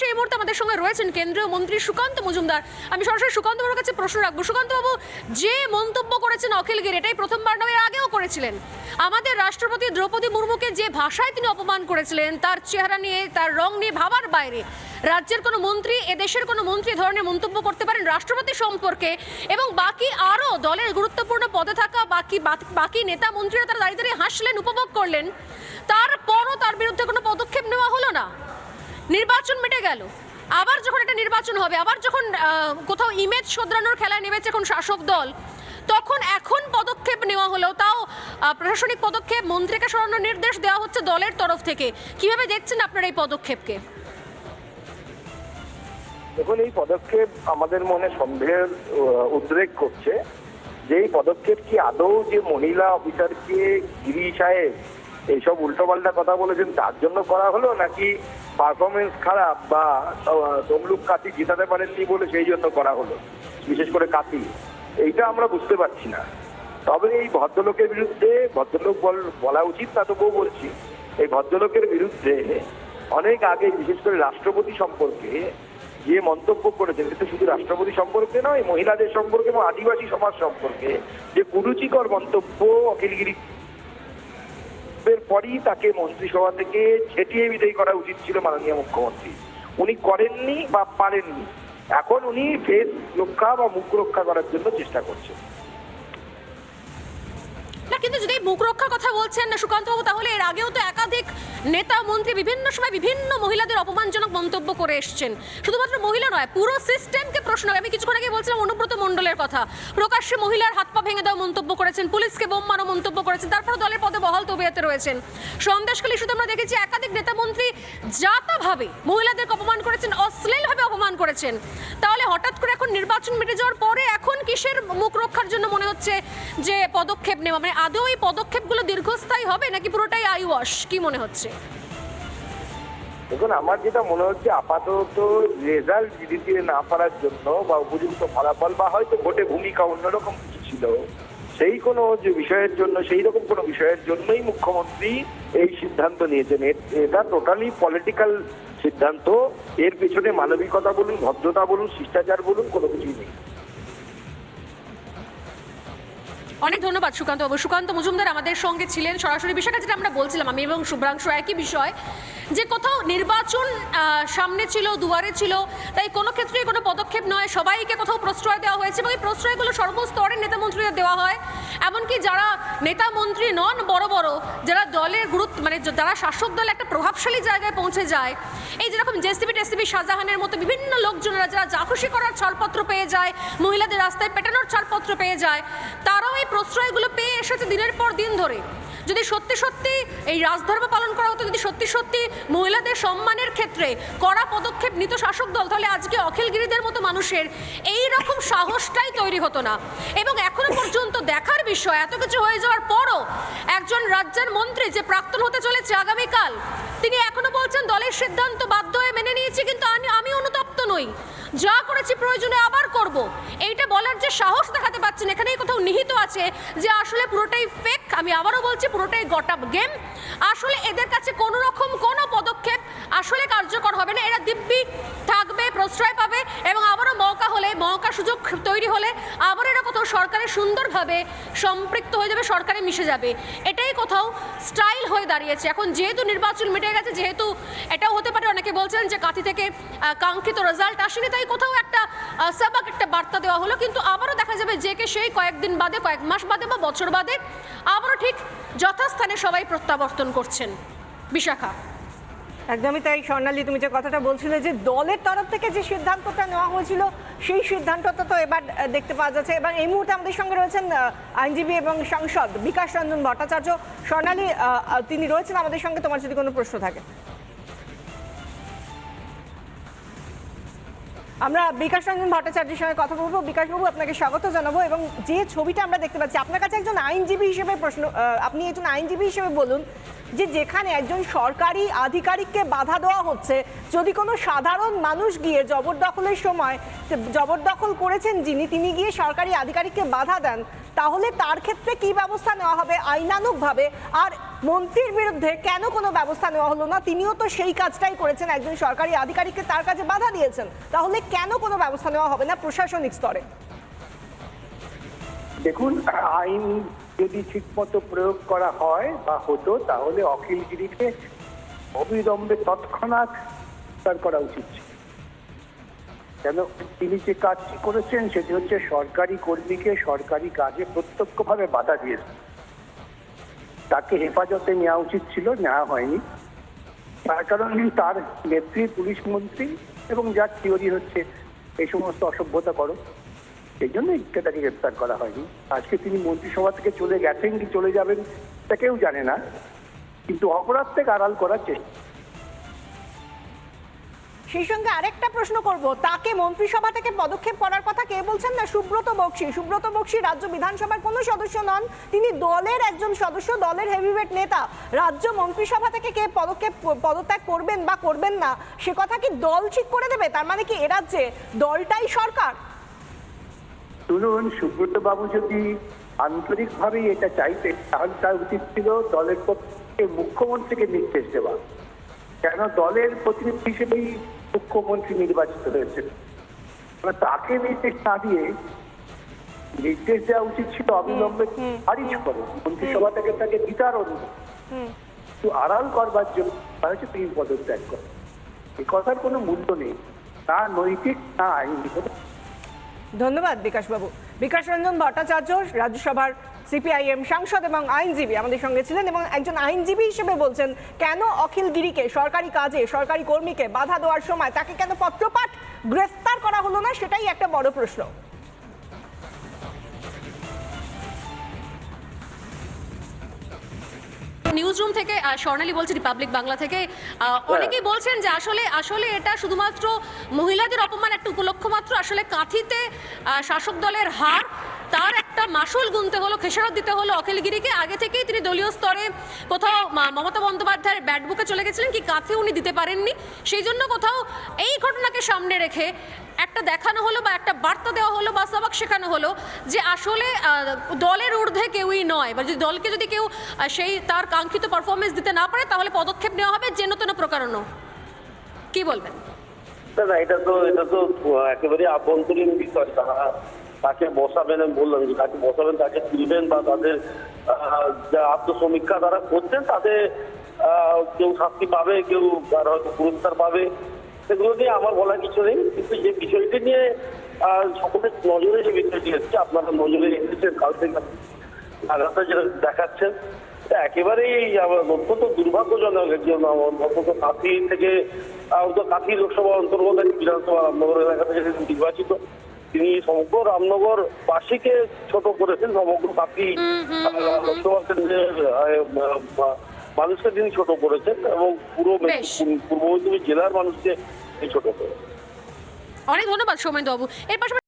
এই মুহূর্তে আমাদের সঙ্গে রয়েছেন কেন্দ্রীয় মন্ত্রী সুকান্ত মজুমদার। আমি সরাসরি সুকান্ত বাবুর কাছে প্রশ্ন রাখব। সুকান্ত বাবু, যে মন্তব্য করেছেন অখিলগির এটাই প্রথমবার নয় আগেও করেছিলেন। আমাদের রাষ্ট্রপতি দ্রৌপদী মুর্মুকে যে ভাষায় তিনি অপমান করেছিলেন, তার চেহারা নিয়ে, তার রং নিয়ে ভাবার বাইরে রাজ্যের কোনো মন্ত্রী, এদেশের কোনো মন্ত্রী ধরনের মন্তব্য করতে পারেন রাষ্ট্রপতি সম্পর্কে এবং বাকি আরও দলের গুরুত্বপূর্ণ পদে থাকা বাকি- বাকি নেতা মন্ত্রীরা তারা দাঁড়িয়ে দাঁড়িয়ে হাসলেন, উপভোগ করলেন। তারপরও তার বিরুদ্ধে কোনো পদক্ষেপ নেওয়া হলো না? নির্বাচন মিটে গেল। আবার যখন একটা নির্বাচন হবে, আবার যখন কোথাও ইমেজ শোধরানোর খেলায় নেমেছে এখন শাসক দল, তখন এখন পদক্ষেপ নেওয়া হলো। তাও প্রশাসনিক পদক্ষেপ, মন্ত্রীকে সরানোর নির্দেশ দেওয়া হচ্ছে দলের তরফ থেকে। কীভাবে দেখছেন আপনার এই পদক্ষেপকে? দেখুন, এই পদক্ষেপ আমাদের মনে সন্দেহের উদ্রেক করছে যে এই পদক্ষেপ কি আদৌ যে মহিলা অফিসারকে গিরি সাহেব এইসব উল্টোপাল্টা কথা বলেছেন, তার জন্য করা হলো নাকি পারফরমেন্স খারাপ বা তমলুক কাতি জেতাতে পারেননি বলে সেই জন্য করা হলো, বিশেষ করে কাতি এইটা আমরা বুঝতে পারছি না। তবে এই ভদ্রলোকের বিরুদ্ধে, ভদ্রলোক বল- উচিত না তবুও বলছি, এই ভদ্রলোকের বিরুদ্ধে অনেক আগে, বিশেষ করে রাষ্ট্রপতি সম্পর্কে যে মন্তব্য করেছেন কিন্তু শুধু রাষ্ট্রপতি সম্পর্কে নয়, মহিলাদের সম্পর্কে এবং আদিবাসী সমাজ সম্পর্কে যে কুরুচিকর মন্তব্য অখিলগিরি এর পরই তাকে মন্ত্রিসভা থেকে ছেটিয়ে বিদায় করা উচিত ছিল মাননীয় মুখ্যমন্ত্রী। উনি করেননি বা পারেননি। এখন উনি ফেস রক্ষা বা মুখ রক্ষা করার জন্য চেষ্টা করছেন। কিন্তু যদি মুখ রক্ষার কথা বলছেন না সুকান্ত বাবু তাহলে এর আগেও তো একাধিক নেতা, মন্ত্রী বিভিন্ন সময় বিভিন্ন মহিলাদের অপমানজনক মন্তব্য করে এসছেন। শুধুমাত্র মহিলা নয়, পুরো সিস্টেমকে প্রশ্ন আমি কিছুক্ষণ আগে বলছিলাম অনুব্রত মণ্ডলের কথা। প্রকাশ্যে মহিলার হাত পা ভেঙে দেওয়া মন্তব্য করেছেন, পুলিশকে বোম মারো মন্তব্য করেছেন তারপর দলের পদে বহাল তবিয়াতে রয়েছেন। সন্দেশখালী শুধু আমরা দেখেছি একাধিক নেতা, মন্ত্রী জাতাভাবে মহিলাদেরকে অপমান করেছেন, অশ্লীলভাবে অপমান করেছেন। তাহলে হঠাৎ করে এখন নির্বাচন মিটে যাওয়ার পরে এখন কিসের মুখ রক্ষার জন্য মনে হচ্ছে যে পদক্ষেপ নেওয়া? মানে আদৌ এই পদক্ষেপগুলো দীর্ঘস্থায়ী হবে নাকি পুরোটাই আইওয়াশ কি মনে হচ্ছে? দেখুন, আমার যেটা মনে হচ্ছে, আপাতত রেজাল্ট দিতে না পারার জন্য বা উপযুক্ত ফলাফল বা হয়তো ভোটে ভূমিকা অন্যরকম কিছু ছিল, সেই কোনো যে বিষয়ের জন্য, সেই রকম কোনো বিষয়ের জন্যই মুখ্যমন্ত্রী এই সিদ্ধান্ত নিয়েছেন। এটা টোটালি পলিটিক্যাল সিদ্ধান্ত। এর পেছনে মানবিকতা বলুন, ভদ্রতা বলুন, শিষ্টাচার বলুন, কোনো কিছুই নেই। অনেক ধন্যবাদ সুকান্ত সুকান্ত মজুমদার আমাদের সঙ্গে ছিলেন সরাসরি বিষয়টা যেটা আমরা বলছিলাম, আমি এবং শুভ্রাংশু একই বিষয়। যে কোথাও নির্বাচন সামনে ছিল, দুয়ারে ছিল, তাই কোনো ক্ষেত্রেই কোনো পদক্ষেপ নয়। সবাইকে কোথাও প্রশ্রয় দেওয়া হয়েছে এবং এই প্রশ্রয়গুলো সর্বস্তরের নেতা মন্ত্রীদের দেওয়া হয়। এমনকি যারা নেতা মন্ত্রী নন, বড় বড়, যারা দলের গুরুত্ব মানে যারা শাসক দল একটা প্রভাবশালী জায়গায় পৌঁছে যায়, এই যেরকম জেসিবি টেসিবি শাহজাহানের মতো বিভিন্ন লোকজনেরা, যারা খুশি করার ছলপত্র পেয়ে যায়, মহিলাদের রাস্তায় পেটানোর ছলপত্র পেয়ে যায়, তারাও এই প্রশ্রয়গুলো পেয়ে এসেছে দিনের পর দিন ধরে। যদি সত্যি সত্যি এই রাজধর্ম পালন করা হতো, যদি সত্যি সত্যি মহিলাদের সম্মানের ক্ষেত্রে কড়া পদক্ষেপ নিত শাসক দল, তাহলে আজকে অখিলগিরিদের মতো মানুষের এই রকম সাহসটাই তৈরি হতো না। এবং এখনও পর্যন্ত দেখার বিষয়, এত কিছু হয়ে যাওয়ার পরও একজন রাজ্যের মন্ত্রী যে প্রাক্তন হতে চলেছে আগামীকাল, তিনি এখনও বলছেন, দলের সিদ্ধান্ত বাধ্য হয়ে মেনে নিয়েছি, কিন্তু আমি অনুতপ্ত নই। যা করেছি প্রয়োজনে আবার করব। এইটা বলার যে সাহস দেখাতে পাচ্ছেন, এখানেই কোথাও নিহিত আছে যে আসলে পুরোটাই ফেক আমি আবারও বলছি পুরোটাই গটা গেম আসলে এদের কাছে কোনো রকম কোনো পদক্ষেপ আসলে কার্যকর হবে না। এরা দিব্যি থাকবে, প্রশ্রয় পাবে এবং আবারও মৌকা হলে, মৌকা সুযোগ তৈরি হলে আবার এরা কোথাও সরকারের সুন্দরভাবে সম্পৃক্ত হয়ে যাবে, সরকারে মিশে যাবে। এটাই কোথাও স্টাইল হয়ে দাঁড়িয়েছে। এখন যেহেতু নির্বাচন মিটে গেছে, যেহেতু এটাও হতে পারে, অনেকে বলছেন যে কাঁথি থেকে কাঙ্ক্ষিত রেজাল্ট আসেনি, তাই কোথাও একটা সাবাক একটা বার্তা দেওয়া হলো। কিন্তু আবারও দেখা যাবে যে কে সেই কয়েকদিন বাদে, কয়েক মাস বাদে বা বছর বাদে, আবারও ঠিক যথাস্থানে সবাই প্রত্যাবর্তন করছেন। বিশাখা। একদমই তাই, স্বর্ণালী, তুমি যে কথাটা বলছিলে যে দলের তরফ থেকে যে সিদ্ধান্তটা নেওয়া হয়েছিল, সেই সিদ্ধান্তটা তো এবার দেখতে পাওয়া যাচ্ছে। এবং এই মুহূর্তে আমাদের সঙ্গে রয়েছেন আইনজীবী এবং সাংসদ বিকাশ রঞ্জন ভট্টাচার্য। স্বর্ণালী তিনি রয়েছেন আমাদের সঙ্গে, তোমার যদি কোনো প্রশ্ন থাকে। আমরা বিকাশ রঞ্জন ভট্টাচার্যের সঙ্গে কথা বলব। বিকাশবাবু আপনাকে স্বাগত জানাব এবং যে ছবিটা আমরা দেখতে পাচ্ছি, আপনার কাছে একজন আইনজীবী হিসেবে প্রশ্ন আপনি একজন আইনজীবী হিসেবে বলুন যে যেখানে একজন সরকারি আধিকারিককে বাধা দেওয়া হচ্ছে, যদি কোনো সাধারণ মানুষ গিয়ে জবরদখলের সময় জবরদখল করেছেন যিনি, তিনি গিয়ে সরকারি আধিকারিককে বাধা দেন, তাহলে তার ক্ষেত্রে কি ব্যবস্থা নেওয়া হবে? আইনানুগভাবে আর মন্ত্রীর বিরুদ্ধে কেন কোনো ব্যবস্থা নেওয়া হলো না? তিনিও তো সেই কাজটাই করেছেন, একজন সরকারি আধিকারিককে তার কাছে বাধা দিয়েছেন। তাহলে কেন কোনো ব্যবস্থা নেওয়া হবে না প্রশাসনিক স্তরে? দেখুন, আইন যদি ঠিকমতো প্রয়োগ করা হয় বা হতো, তাহলে অখিলগিরিকে অবিলম্বে তৎক্ষণাৎ গ্রেফতার করা উচিত ছিল। কেন? তিনি যে কাজটি করেছেন, সেটি হচ্ছে সরকারি কর্মীকে সরকারি কাজে প্রত্যক্ষভাবে বাধা দিয়েছেন। তাকে হেফাজতে নেওয়া উচিত ছিল, নেওয়া হয়নি। তার কারণে তার নেত্রী পুলিশ মন্ত্রী এবং যার থিওরি হচ্ছে এই সমস্ত অসভ্যতা করো, সেই জন্য তাকে গ্রেপ্তার করা হয়নি। আজকে তিনি মন্ত্রিসভা থেকে চলে গেছেন কি চলে যাবেন তা কেউ জানে না, কিন্তু অপরাধ থেকে আড়াল করার চেষ্টা সেই সঙ্গে আরেকটা প্রশ্ন করব। তাকে মন্ত্রিসভা থেকে পদক্ষেপ করার কথা কে বলছেন না সুব্রত বক্সি? সুব্রত বক্সি রাজ্য বিধানসভার কোনো সদস্য নন। তিনি দলের একজন সদস্য, দলের হেভিওয়েট নেতা। রাজ্য মন্ত্রিসভা থেকে কে পদক্ষেপ পদত্যাগ করবেন বা করবেন না, সে কথা কি দল ঠিক করে দেবে? তার মানে কি এ রাজ্যে দলটাই সরকার? শুনুন সুব্রত বাবু যদি আন্তরিকভাবেই এটা চাইতেন, তাহলে তার উচিত ছিল দলের পক্ষে মুখ্যমন্ত্রীকে নির্দেশ দেওয়া। কেন দলের প্রতিনিধি হিসেবেই মুখ্যমন্ত্রী নির্বাচিত হয়েছেন। তাকে নির্দেশ না দিয়ে নির্দেশ দেওয়া উচিত ছিল অবিলম্বে খারিজ করে। মন্ত্রিসভা থেকে তাকে বিতারণ একটু আড়াল করবার জন্য হচ্ছে তিনি পদত্যাগ করে। এ কথার কোনো মূল্য নেই। তা নৈতিক না আইনি ধন্যবাদ বিকাশবাবু। বিকাশ রঞ্জন ভট্টাচার্য, রাজ্যসভার সিপিআইএম সাংসদ এবং আইনজীবী আমাদের সঙ্গে ছিলেন এবং একজন আইনজীবী হিসেবে বলছেন, কেন অখিল গিরিকে সরকারি কাজে, সরকারি কর্মীকে বাধা দেওয়ার সময় তাকে কেন পত্রপাঠ গ্রেফতার করা হলো না? সেটাই একটা বড় প্রশ্ন। নিউজ রুম থেকে স্বর্ণালী বলছি রিপাবলিক বাংলা থেকে। আহ, অনেকেই বলছেন যে আসলে আসলে এটা শুধুমাত্র মহিলাদের অপমান একটা উপলক্ষ মাত্র। আসলে কাঁথিতে আহ, শাসক দলের হার তার একটা মাসুল গুনতে হলো, খেসারত দিতে হলো অখিলগিরিকে। আগে থেকেই তিনি দলীয় স্তরে কোথাও মমতা বন্দ্যোপাধ্যায়ের ব্যাট বুকে চলে গেছিলেন, কি কাঁথে উনি দিতে পারেননি। সেই জন্য কোথাও এই ঘটনাকে সামনে রেখে একটা দেখানো হলো বা একটা বার্তা দেওয়া হলো বা সবাক শেখানো হলো যে আসলে দলের ঊর্ধ্বে কেউই নয়। বা যদি দলকে যদি কেউ সেই, তার কাঙ্ক্ষিত পারফরমেন্স দিতে না পারে, তাহলে পদক্ষেপ নেওয়া হবে যেন তেন প্রকারণ কি বলবেন? না এটা তো এটা তো একেবারে আভ্যন্তরীণ বিষয়। তারা তাকে বসাবেন আমি বললাম যে তাকে বসাবেন তাকে তুলবেন বা তাদের যা আত্মসমীক্ষা তারা করছেন আহ, কেউ শাস্তি পাবে কেউ আর হয়তো পুরস্কার পাবে। সেগুলো নিয়ে আমার বলার কিছু নেই কিন্তু যে বিষয়টি নিয়ে সকলের নজরে যে বিষয়টি এসছে আপনারা নজরে এসেছেন কাল থেকে আঘাতটা যেটা দেখাচ্ছেন একেবারেই অত্যন্ত দুর্ভাগ্যজনক একজন অন্তত কাঁথি থেকে আহ, তো কাঁথি লোকসভা অন্তর্গত বিধানসভা রামনগর এলাকা থেকে নির্বাচিত। তিনি সমগ্র রামনগর বাসীকে ছোট করেছেন সমগ্র বাকি লোকসভা কেন্দ্রের মানুষকে তিনি ছোট করেছেন এবং পুরো। পূর্ব মেদিনীপুর জেলার মানুষকে ছোট করেছেন। অনেক ধন্যবাদ সৌমেন্দ্রবাবু বাবু এর পাশাপাশি